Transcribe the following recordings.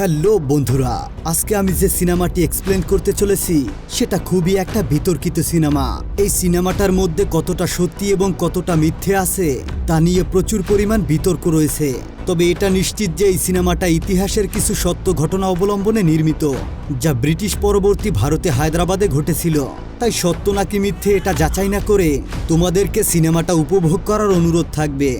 Hello বন্ধুরা, আজকে আমি যে সিনেমাটি এক্সপ্লেন করতে চলেছি, সেটা খুবই একটা বিতর্কিত সিনেমা। এই সিনেমাটার মধ্যে কতটা সত্যি এবং কতটা মিথ্যে আছে, তা নিয়ে প্রচুর পরিমাণ বিতর্ক রয়েছে। তবে এটা নিশ্চিত যে এই সিনেমাটা ইতিহাসের কিছু সত্য ঘটনা অবলম্বনে নির্মিত, যা ব্রিটিশ পরবর্তী ভারতে হায়দ্রাবাদে ঘটেছিল। তাই সত্য নাকি মিথ্যে এটা যাচাই না করে তোমাদেরকে সিনেমাটা উপভোগ করার অনুরোধ থাকবে।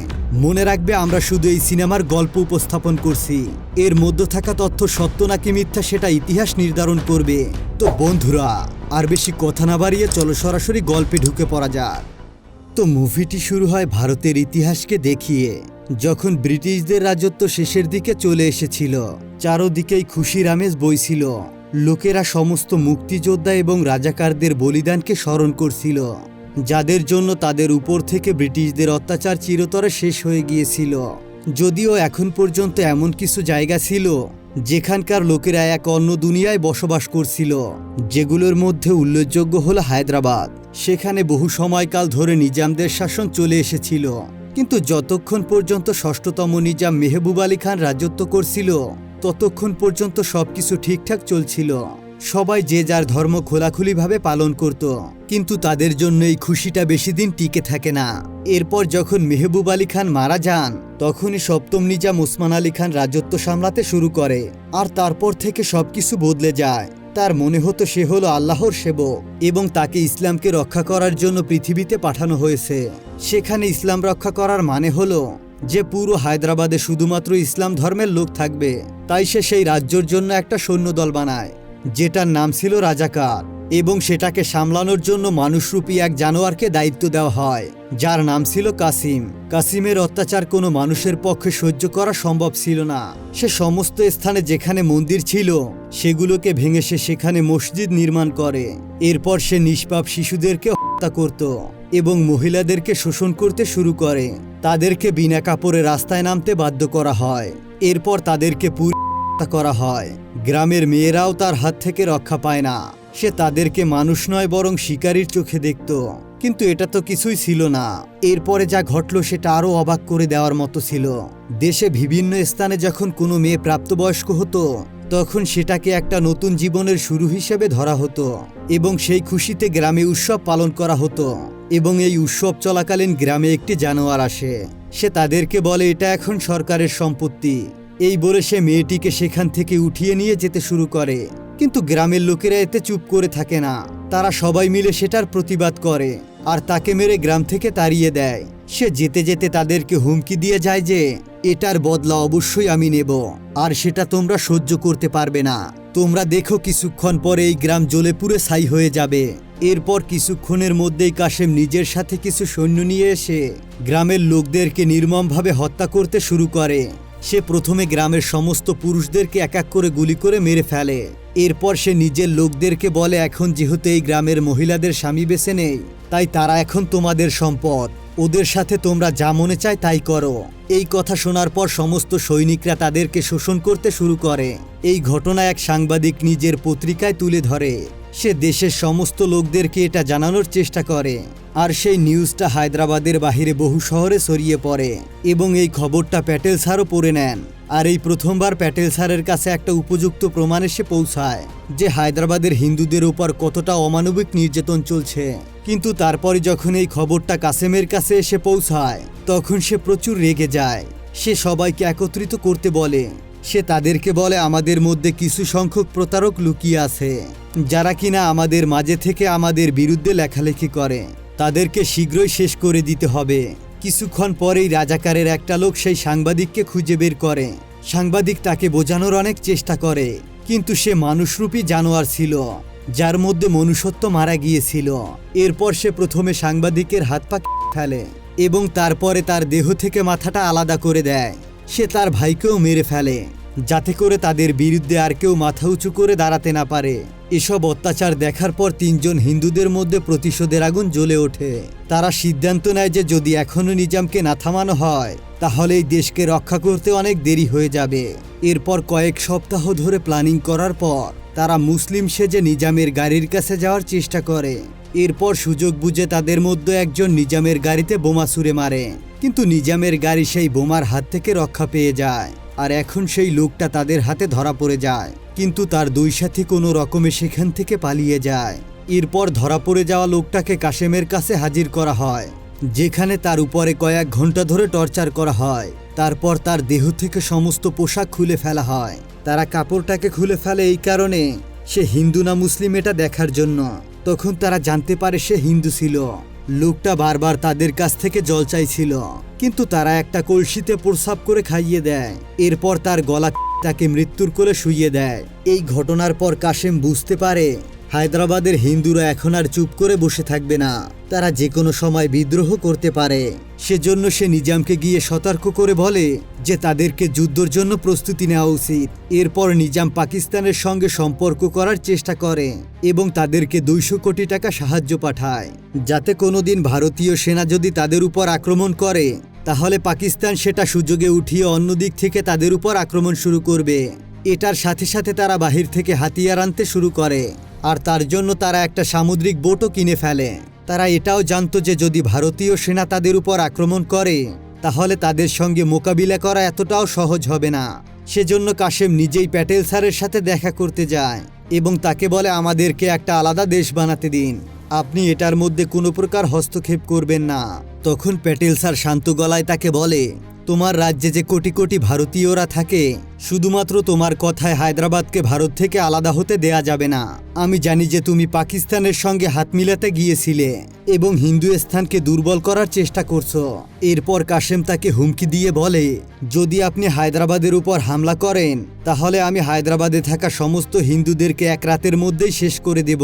মনে রাখবে আমরা শুধু এই সিনেমার গল্প উপস্থাপন করছি। এর মধ্যে থাকা তথ্য সত্য নাকি মিথ্যা সেটা ইতিহাস নির্ধারণ করবে। তো বন্ধুরা, আর বেশি কথা না বাড়িয়ে চলো সরাসরি গল্পে ঢুকে পড়া যাক। তো মুভিটি শুরু হয় ভারতের ইতিহাসকে দেখিয়ে, যখন ব্রিটিশদের রাজত্ব শেষের দিকে চলে এসেছিল, চারোদিকেই খুশির আমেজ বইছিল। লোকেরা সমস্ত মুক্তিযোদ্ধা এবং রাজাকারদের বলিদানকে স্মরণ করছিল, যাদের জন্য তাদের উপর থেকে ব্রিটিশদের অত্যাচার চিরতরে শেষ হয়ে গিয়েছিল। যদিও এখন পর্যন্ত এমন কিছু জায়গা ছিল, যেখানকার লোকেরা এক অন্য দুনিয়ায় বসবাস করছিল, যেগুলোর মধ্যে উল্লেখযোগ্য হল হায়দ্রাবাদ। সেখানে বহু সময়কাল ধরে নিজামদের শাসন চলে এসেছিল, কিন্তু যতক্ষণ পর্যন্ত ষষ্ঠতম নিজাম মেহবুব আলী খান রাজত্ব করছিল ততক্ষণ পর্যন্ত সবকিছু ঠিকঠাক চলছিল। সবাই যে যার ধর্ম খোলাখুলিভাবে পালন করত, কিন্তু তাদের জন্য এই খুশিটা বেশি দিন টিকে থাকে না। এরপর যখন মেহবুব আলী খান মারা যান, তখনই সপ্তম নিজাম ওসমান আলী খান রাজত্ব সামলাতে শুরু করে, আর তারপর থেকে সবকিছু বদলে যায়। তার মনে হতো সে হলো আল্লাহর সেবক, এবং তাকে ইসলামকে রক্ষা করার জন্য পৃথিবীতে পাঠানো হয়েছে। সেখানে ইসলাম রক্ষা করার মানে হলো যে পুরো হায়দ্রাবাদে শুধুমাত্র ইসলাম ধর্মের লোক থাকবে, তাই সে সেই রাজ্যর জন্য একটা সৈন্যদল বানায়, যেটার নাম ছিল রাজাকার, এবং সেটাকে সামলানোর জন্য মানুষরূপী এক জানোয়ারকে দায়িত্ব দেওয়া হয়, যার নাম ছিল কাসিম। কাসিমের অত্যাচার কোনো মানুষের পক্ষে সহ্য করা সম্ভব ছিল না। সে সমস্ত স্থানে যেখানে মন্দির ছিল, সেগুলোকে ভেঙে সে সেখানে মসজিদ নির্মাণ করে। এরপর সে নিষ্পাপ শিশুদেরকে হত্যা করত। এবং মহিলাদেরকে শোষণ করতে শুরু করে। তাদেরকে বিনা কাপড়ে রাস্তায় নামতে বাধ্য করা হয়। এরপর তাদেরকে পুরী করা হয়। গ্রামের মেয়েরাও তার হাত থেকে রক্ষা পায় না। সে তাদেরকে মানুষ নয় বরং শিকারীর চোখে দেখত। কিন্তু এটা তো কিছুই ছিল না। এরপরে যা ঘটলো সেটা আরও অবাক করে দেওয়ার মতো ছিল। দেশে বিভিন্ন স্থানে যখন কোনো মেয়ে প্রাপ্তবয়স্ক হতো, তখন সেটাকে একটা নতুন জীবনের শুরু হিসেবে ধরা হতো এবং সেই খুশিতে গ্রামে উৎসব পালন করা হতো। এবং এই উৎসব চলাকালীন গ্রামে একটি জানোয়ার আসে। সে তাদেরকে বলে, এটা এখন সরকারের সম্পত্তি। এই বলে সে মেয়েটিকে সেখান থেকে উঠিয়ে নিয়ে যেতে শুরু করে। কিন্তু গ্রামের লোকেরা এতে চুপ করে থাকে না। তারা সবাই মিলে সেটার প্রতিবাদ করে। আর তাকে মেরে গ্রাম থেকে তাড়িয়ে দেয়। সে যেতে যেতে তাদেরকে হুমকি দিয়ে যায় যে, এটার বদলা অবশ্যই আমি নেব, আর সেটা তোমরা সহ্য করতে পারবে না। তোমরা দেখো কিছুক্ষণ পরে এই গ্রাম জ্বলে পুড়ে ছাই হয়ে যাবে। এরপর কিছুক্ষণের মধ্যেই কাশেম নিজের সাথে কিছু সৈন্য নিয়ে এসে গ্রামের লোকদেরকে নির্মমভাবে হত্যা করতে শুরু করে। সে প্রথমে গ্রামের সমস্ত পুরুষদেরকে এক এক করে গুলি করে মেরে ফেলে। এরপর সে নিজের লোকদেরকে বলে, এখন যেহেতু এই গ্রামের মহিলাদের স্বামী বেছে নেই, তাই তারা এখন তোমাদের সম্পদ। ওদের সাথে তোমরা যা মনে চায় তাই করো। এই কথা শোনার পর সমস্ত সৈনিকরা তাদেরকে শোষণ করতে শুরু করে। এই ঘটনা এক সাংবাদিক নিজের পত্রিকায় তুলে ধরে। সে দেশের সমস্ত লোকদেরকে এটা জানানোর চেষ্টা করে। আর সেই নিউজটা হায়দ্রাবাদের বাহিরে বহু শহরে ছড়িয়ে পড়ে এবং এই খবরটা প্যাটেল স্যারও পড়ে নেন। আর এই প্রথমবার প্যাটেল স্যারের কাছে একটা উপযুক্ত প্রমাণ এসে পৌঁছায় যে হায়দ্রাবাদের হিন্দুদের উপর কতটা অমানবিক নির্যাতন চলছে। কিন্তু তারপরে যখন এই খবরটা কাসেমের কাছে এসে পৌঁছায়, তখন সে প্রচুর রেগে যায়। সে সবাইকে একত্রিত করতে বলে। সে তাদেরকে বলে, আমাদের মধ্যে কিছু সংখ্যক প্রতারক লুকিয়ে আছে, যারা কিনা আমাদের মাঝে থেকে আমাদের বিরুদ্ধে লেখালেখি করে। তাদেরকে শীঘ্রই শেষ করে দিতে হবে। কিছুক্ষণ পরেই রাজাকারের একটা লোক সেই সাংবাদিককে খুঁজে বের করে। সাংবাদিক তাকে বোঝানোর অনেক চেষ্টা করে, কিন্তু সে মানুষরূপী জানোয়ার ছিল, যার মধ্যে মনুষ্যত্ব মারা গিয়েছিল। এরপর সে প্রথমে সাংবাদিকের হাত পা ফেলে এবং তারপরে তার দেহ থেকে মাথাটা আলাদা করে দেয়। সে তার ভাইকেও মেরে ফেলে। যাতে করে তাদের বিরুদ্ধে আর কেউ মাথা উঁচু করে দাঁড়াতে না পারে। এসব অত্যাচার দেখার পর তিনজন হিন্দুদের মধ্যে প্রতিশোধের আগুন জ্বলে ওঠে। তারা সিদ্ধান্ত নেয় যে যদি এখনও নিজামকে না থামানো হয়, তাহলে এই দেশকে রক্ষা করতে অনেক দেরি হয়ে যাবে। এরপর কয়েক সপ্তাহ ধরে প্ল্যানিং করার পর তারা মুসলিম সেজে নিজামের গাড়ির কাছে যাওয়ার চেষ্টা করে। এরপর সুযোগ বুঝে তাদের মধ্যে একজন নিজামের গাড়িতে বোমা ছুঁড়ে মারে। কিন্তু নিজামের গাড়ি সেই বোমার হাত থেকে রক্ষা পেয়ে যায়। আর এখন সেই লোকটা তাদের হাতে ধরা পড়ে যায়। কিন্তু তার দুই সাথী কোনো রকমে সেখান থেকে পালিয়ে যায়। এরপর ধরা পড়ে যাওয়া লোকটাকে কাশেমের কাছে হাজির করা হয়, যেখানে তার উপরে কয়েক ঘণ্টা ধরে টর্চার করা হয়। তারপর তার দেহ থেকে সমস্ত পোশাক খুলে ফেলা হয়। তারা কাপড়টাকে খুলে ফেলে এই কারণে সে হিন্দু না মুসলিম এটা দেখার জন্য। তখন তারা জানতে পারে সে হিন্দু ছিল। লোকটা বারবার তাদের কাছ থেকে জল চাইছিল, কিন্তু তারা একটা কলসিতে প্রস্রাব করে খাইয়ে দেয়। এরপর তার গলা তাকে মৃত্যুর কোলে শুইয়ে দেয়। এই ঘটনার পর কাশেম বুঝতে পারে হায়দ্রাবাদের হিন্দুরা এখন আর চুপ করে বসে থাকবে না। তারা যে কোনো সময় বিদ্রোহ করতে পারে। সেজন্য সে নিজামকে গিয়ে সতর্ক করে বলে যে তাদেরকে যুদ্ধর জন্য প্রস্তুতি নেওয়া উচিত। এরপর নিজাম পাকিস্তানের সঙ্গে সম্পর্ক করার চেষ্টা করে এবং তাদেরকে দুইশো কোটি টাকা সাহায্য পাঠায়। যাতে কোনোদিন ভারতীয় সেনা যদি তাদের উপর আক্রমণ করে, তাহলে পাকিস্তান সেটা সুযোগে উঠিয়ে অন্য দিক থেকে তাদের উপর আক্রমণ শুরু করবে। এটার সাথে সাথে তারা বাহির থেকে হাতিয়ার আনতে শুরু করে। আর তার জন্য তারা একটা সামুদ্রিক বোটও কিনে ফেলে। তারা এটাও জানতো যে যদি ভারতীয় সেনা তাদের উপর আক্রমণ করে, তাহলে তাদের সঙ্গে মোকাবিলা করা এতটাও সহজ হবে না। সেজন্য কাশেম নিজেই প্যাটেল স্যারের সাথে দেখা করতে যায় এবং তাকে বলে, আমাদেরকে একটা আলাদা দেশ বানাতে দিন। আপনি এটার মধ্যে কোনো প্রকার হস্তক্ষেপ করবেন না। তখন প্যাটেল স্যার শান্ত গলায় তাকে বলে, তোমার রাজ্যে যে কোটি কোটি ভারতীয়রা থাকে শুধুমাত্র তোমার কথায় হায়দ্রাবাদকে ভারত থেকে আলাদা হতে দেয়া যাবে না। আমি জানি যে তুমি পাকিস্তানের সঙ্গে হাত মিলাতে গিয়েছিলে এবং হিন্দুস্থানকে দুর্বল করার চেষ্টা করছ। এরপর কাশেম তাকে হুমকি দিয়ে বলে, যদি আপনি হায়দ্রাবাদের উপর হামলা করেন, তাহলে আমি হায়দ্রাবাদে থাকা সমস্ত হিন্দুদেরকে এক রাতের মধ্যেই শেষ করে দেব।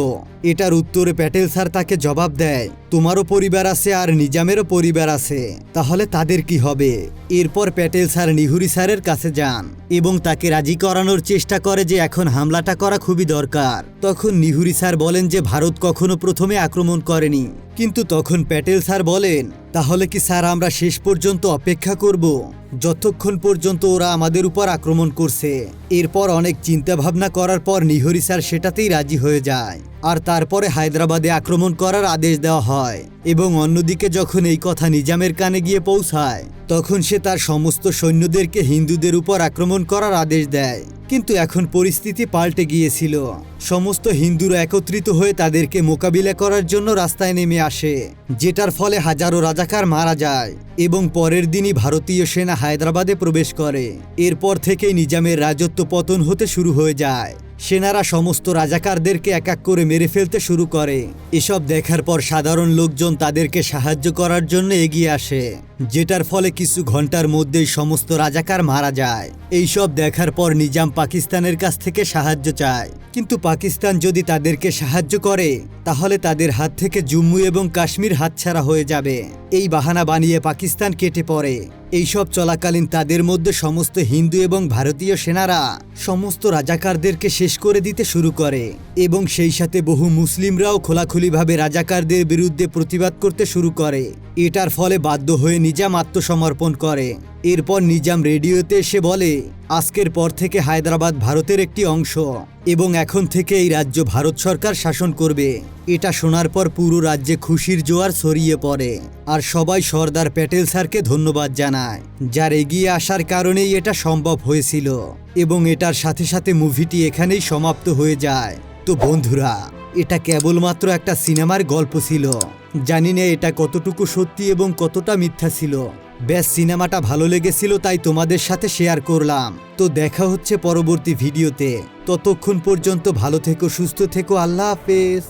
এটার উত্তরে প্যাটেল স্যার তাকে জবাব দেয়, তোমারও পরিবার আছে আর নিজামেরও পরিবার আছে, তাহলে তাদের কি হবে? এরপর প্যাটেল স্যার নিহুরি স্যারের কাছে যান এবং তাকে রাজি করানোর চেষ্টা করে যে এখন হামলাটা করা খুবই দরকার। তখন নিহুরি স্যার বলেন যে ভারত কখনো প্রথমে আক্রমণ করেনি। কিন্তু তখন প্যাটেল স্যার বলেন, তাহলে কি স্যার আমরা শেষ পর্যন্ত অপেক্ষা করব? যতক্ষণ পর্যন্ত ওরা আমাদের উপর আক্রমণ করছে। এরপর অনেক চিন্তা ভাবনা করার পর নিহরি স্যার সেটাতেই রাজি হয়ে যায়। আর তারপরে হায়দ্রাবাদে আক্রমণ করার আদেশ দেওয়া হয়। এবং অন্যদিকে যখন এই কথা নিজামের কানে গিয়ে পৌঁছায়, তখন সে তার সমস্ত সৈন্যদেরকে হিন্দুদের উপর আক্রমণ করার আদেশ দেয়। কিন্তু এখন পরিস্থিতি পাল্টে গিয়েছিল। সমস্ত হিন্দুরা একত্রিত হয়ে তাদেরকে মোকাবিলা করার জন্য রাস্তায় নেমে আসে, যেটার ফলে হাজারো রাজাকার মারা যায় এবং পরের দিনই ভারতীয় সেনা হায়দ্রাবাদে প্রবেশ করে। এরপর থেকেই নিজামের রাজত্ব পতন হতে শুরু হয়ে যায়। সেনারা সমস্ত রাজাকারদেরকে এক এক করে মেরে ফেলতে শুরু করে। এসব দেখার পর সাধারণ লোকজন তাদেরকে সাহায্য করার জন্য এগিয়ে আসে। যেটার ফলে কিছু ঘণ্টার মধ্যেই সমস্ত রাজাকার মারা যায়। এইসব দেখার পর নিজাম পাকিস্তানের কাছ থেকে সাহায্য চায়। কিন্তু পাকিস্তান যদি তাদেরকে সাহায্য করে, তাহলে তাদের হাত থেকে জম্মু এবং কাশ্মীর হাতছাড়া হয়ে যাবে। এই বাহানা বানিয়ে পাকিস্তান কেটে পড়ে। এইসব চলাকালীন তাদের মধ্যে সমস্ত হিন্দু এবং ভারতীয় সেনারা সমস্ত রাজাকারদেরকে শেষ করে দিতে শুরু করে এবং সেই সাথে বহু মুসলিমরাও খোলাখুলিভাবে রাজাকারদের বিরুদ্ধে প্রতিবাদ করতে শুরু করে। এটার ফলে বাধ্য হয়ে নিজাম আত্মসমর্পণ করে। এরপর নিজাম রেডিওতে এসে বলে, আজকের পর থেকে হায়দ্রাবাদ ভারতের একটি অংশ এবং এখন থেকে এই রাজ্য ভারত সরকার শাসন করবে। এটা শোনার পর পুরো রাজ্যে খুশির জোয়ার ছড়িয়ে পড়ে আর সবাই সর্দার প্যাটেল স্যারকে ধন্যবাদ জানায়, যার এগিয়ে আসার কারণেই এটা সম্ভব হয়েছিল এবং এটার সাথে সাথে মুভিটি এখানেই সমাপ্ত হয়ে যায়। তো বন্ধুরা এটা কেবলমাত্র একটা সিনেমার গল্প ছিল। জানি না এটা কতটুকু সত্যি এবং কতটা মিথ্যা ছিল। ব্যাস সিনেমাটা ভালো লেগেছিল, তাই তোমাদের সাথে শেয়ার করলাম। তো দেখা হচ্ছে পরবর্তী ভিডিওতে। ততক্ষণ পর্যন্ত ভালো থেকো, সুস্থ থেকো, আল্লাহ হাফেজ।